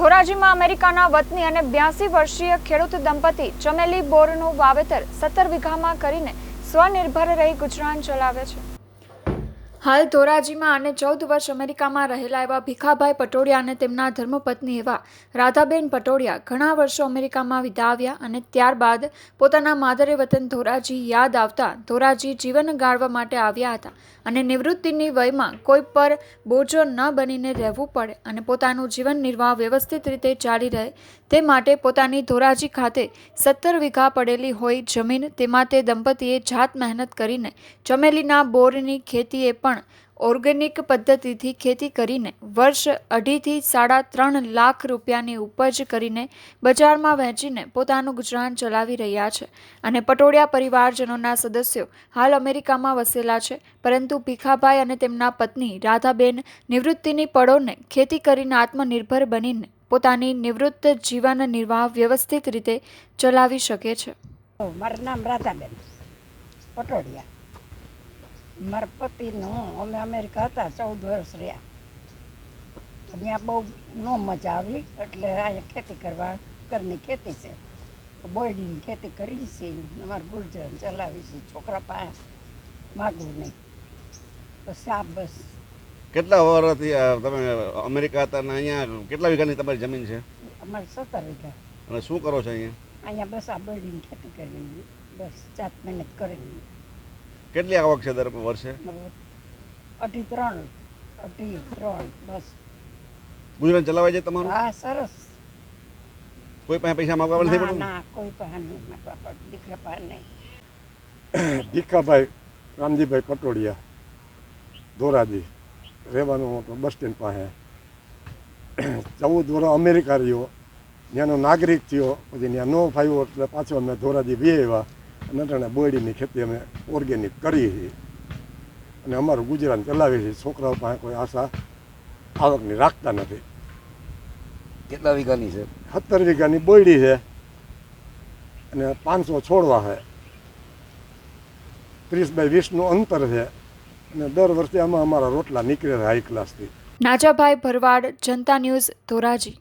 ધોરાજીમાં અમેરિકાના વતની અને બ્યાસી વર્ષીય ખેડૂત દંપતી ચમેલી બોરનું વાવેતર સત્તર વીઘામાં કરીને સ્વનિર્ભર રહી ગુજરાન ચલાવે છે. હાલ ધોરાજીમાં અને ચૌદ વર્ષ અમેરિકામાં રહેલા એવા ભીખાભાઈ પટોડિયા અને તેમના ધર્મપત્ની એવા રાધાબેન પટોડિયા ઘણા વર્ષો અમેરિકામાં વિતાવ્યા અને ત્યારબાદ પોતાના માદરે વતન ધોરાજી યાદ આવતા ધોરાજી જીવન ગાળવા માટે આવ્યા હતા અને નિવૃત્તિની વયમાં કોઈ પર બોજો ન બનીને રહેવું પડે અને પોતાનું જીવન નિર્વાહ વ્યવસ્થિત રીતે ચાલી રહે તે માટે પોતાની ધોરાજી ખાતે સત્તર વીઘા પડેલી હોય જમીન તેમાં તે દંપતીએ જાત મહેનત કરીને ચમેલીના બોરની ખેતીએ પણ ઓર્ગેનિક પદ્ધતિથી ખેતી કરીને વર્ષ અઢીથી સાડા ત્રણ લાખ રૂપિયાની ઉપજ કરીને બજારમાં વહેંચીને પોતાનું ગુજરાન ચલાવી રહ્યા છે. અને પટોળિયા પરિવારજનોના સદસ્યો હાલ અમેરિકામાં વસેલા છે, પરંતુ ભીખાભાઈ અને તેમના પત્ની રાધાબેન નિવૃત્તિની પળોને ખેતી કરીને આત્મનિર્ભર બનીને પોતાની નિવૃત્ત જીવન નિર્વાહ વ્યવસ્થિત રીતે ચલાવી શકે છે. મારું નામ રાધાબેન પટોડિયા મારા પતિનું અમે અમેરિકા હતા ચૌદ વર્ષ રહ્યા. અહીંયા ત્યાં બહુ ન મજા આવી એટલે અહીંયા ખેતી કરવા ઘરની ખેતી છે. બોયડીની ખેતી કરી છે અમારે ગુર્જર ચલાવી છે છોકરા પાસે માગવું નહીં. બસ આ બસ. કેટલા વર્ષથી તમે અમેરિકા હતા ને અહીંયા કેટલા વીઘાની તમારી જમીન છે? અમારે સત્તર વીઘા. અને શું કરો છો અહીંયા? અહીંયા બસ આ બોયડીની ખેતી કરી બસ જાત મહેનત કરીને કેટલી આવક છે દર વર્ષે? અઢી ત્રણ અઢી ત્રણ બસ. ગુજરાન ચલાવાય છે તમારું? હા સરસ. કોઈ પાસે પૈસા માંગવા નથી પડતું ના કોઈ પાસે નહીં માંગવા પડતું દીકરા પાસે નહીં. ભીખાભાઈ રામજીભાઈ કટોડિયા ધોરાજી રહેવાનું હતું બસ સ્ટેન્ડ પાસે. ચૌદ વર્ષ અમેરિકા રહ્યો ત્યાંનો નાગરિક થયો પછી ત્યાં નો ફાવ્યો એટલે પાછો અમે ધોરાજી બી આવ્યા. અને બોયડીની ખેતી અમે ઓર્ગેનિક કરીએ છીએ. અને અમારું ગુજરાન ચલાવીએ છીએ છોકરાઓ પાસે કોઈ આશા આવકની રાખતા નથી. કેટલા વીઘાની છે? સત્તર વીઘાની બોયડી છે. અને પાંચસો છોડવા છે. ત્રીસ બાય વીસનું અંતર છે. અને દર વર્ષે આમાં અમારા રોટલા નીકળે છે હાઈ ક્લાસથી નાજાભાઈ ભરવાડ જનતા ન્યૂઝ ધોરાજી.